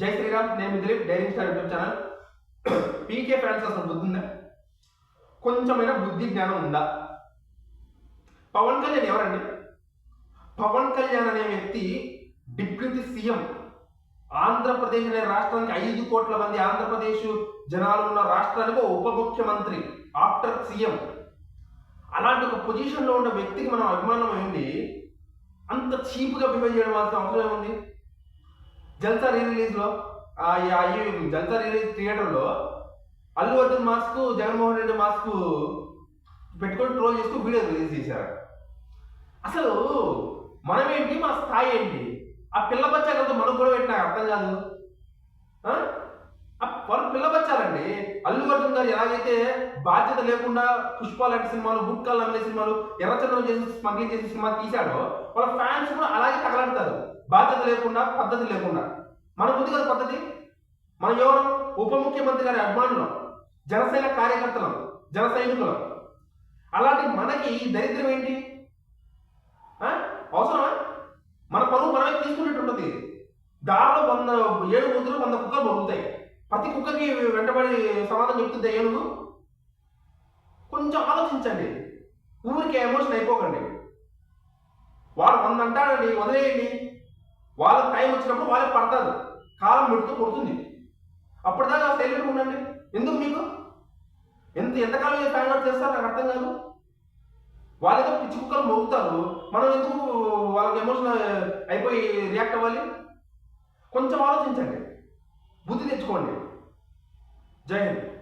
జై శ్రీరామ్ నేను Dileep daring star YouTube channel. PK fans అసలు బుద్ధి ఉందా కొంచెమైనా బుద్ధి జ్ఞానం ఉందా? పవన్ కళ్యాణ్ ఎవరండి? పవన్ కళ్యాణ్ అనే వ్యక్తి డిప్యూటీ సీఎం. ఆంధ్రప్రదేశ్ అనే రాష్ట్రానికి ఐదు కోట్ల మంది ఆంధ్రప్రదేశ్ జనాలు ఉన్న రాష్ట్రానికి ఒక ఉప ముఖ్యమంత్రి ఆఫ్టర్ సీఎం. అలాంటి ఒక పొజిషన్లో ఉన్న వ్యక్తికి మనం అభిమానం ఏంటి? అంత చీప్గా బిహేవ్ చేయడం అవసరం అవసరం ఏముంది? జల్సా రీ రిలీజ్లో జల్సా రిలీజ్ థియేటర్లో అల్లు అర్జున్ మాస్క్ జగన్మోహన్ రెడ్డి మాస్క్ పెట్టుకొని ట్రోల్ చేస్తూ వీడియో రిలీజ్ చేశారు. అసలు మనమేంటి? మా స్థాయి ఏంటి? ఆ పిల్ల బచ్చాలతో మనం కూడా పెట్టినా అర్థం కాదు. వాళ్ళు పిల్ల అల్లు అర్జున్ గారు ఎలాగైతే బాధ్యత లేకుండా పుష్ప లాంటి సినిమాలు బుక్కలు అనే సినిమాలు ఎర్రచంద్రం చేసి స్మగ్లింగ్ చేసి సినిమా తీశాడో వాళ్ళ ఫ్యాన్స్ కూడా అలాగే తగలాడతారు. బాధ్యత లేకుండా పద్ధతి లేకుండా. మన బుద్ధి కదా పద్ధతి? మన ఎవరు? ఉప ముఖ్యమంత్రి గారి అభిమానులం. జనసేన కార్యకర్తలం జన సైనికులం. అలాంటి మనకి దరిద్రం ఏంటి? అవసరమా? మన పరువు మనమే తీసుకున్నట్టు ఉంటుంది దారిలో వంద ఏడు ముద్దులు వంద కుక్కలు మొరుగుతాయి ప్రతి కుక్కకి వెంటబడి సమాధానం చెప్తుంది ఏనుగు కొంచెం ఆలోచించండి. ఊరికి ఎమోషన్ అయిపోకండి. వాడు వంద అంటాడండి వదిలేయండి. వాళ్ళకి టైం వచ్చినప్పుడు వాళ్ళకి పడతారు. కాలం పెడుతూ కొడుతుంది. అప్పటిదాకా సైలెంట్గా ఉండండి. ఎందుకు మీకు? ఎంత ఎంతకాలం మీరు ఫ్యాన్ అవుట్ చేస్తారు నాకు అర్థం కాదు. వాళ్ళేదో పిచ్చి కుక్కలు మోగుతారు. మనం ఎందుకు వాళ్ళకి ఎమోషన్ అయిపోయి రియాక్ట్ అవ్వాలి? కొంచెం ఆలోచించండి. బుద్ధి తెచ్చుకోండి. జై హింద్.